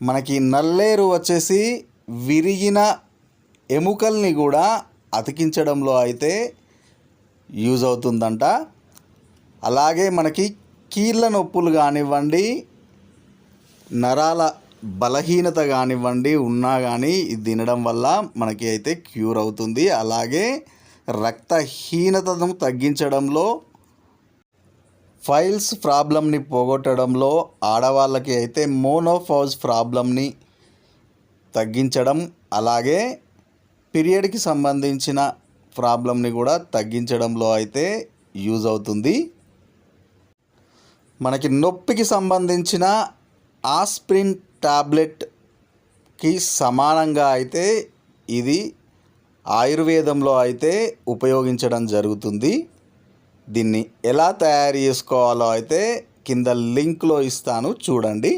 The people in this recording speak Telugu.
మనకి నల్లేరు వచ్చేసి విరిగిన ఎముకల్ని కూడా అతికించడంలో అయితే యూజ్ అవుతుందంట. అలాగే మనకి కీళ్ళ నొప్పులు కానివ్వండి నరాల బలహీనత కానివ్వండి ఉన్నా కానీ ఇది తినడం వల్ల మనకి అయితే క్యూర్ అవుతుంది. అలాగే రక్తహీనతను తగ్గించడంలో ఫైల్స్ ప్రాబ్లమ్ని పోగొట్టడంలో ఆడవాళ్ళకి అయితే మోనోఫౌజ్ ప్రాబ్లమ్ని తగ్గించడం అలాగే పీరియడ్కి సంబంధించిన ప్రాబ్లమ్ని కూడా తగ్గించడంలో అయితే యూజ్ అవుతుంది. మనకి నొప్పికి సంబంధించిన ఆస్ప్రిన్ టాబ్లెట్కి సమానంగా అయితే ఇది ఆయుర్వేదంలో అయితే ఉపయోగించడం జరుగుతుంది. దీన్ని ఎలా తయారు చేసుకోవాలో అయితే కింద లింక్లో ఇస్తాను. చూడండి.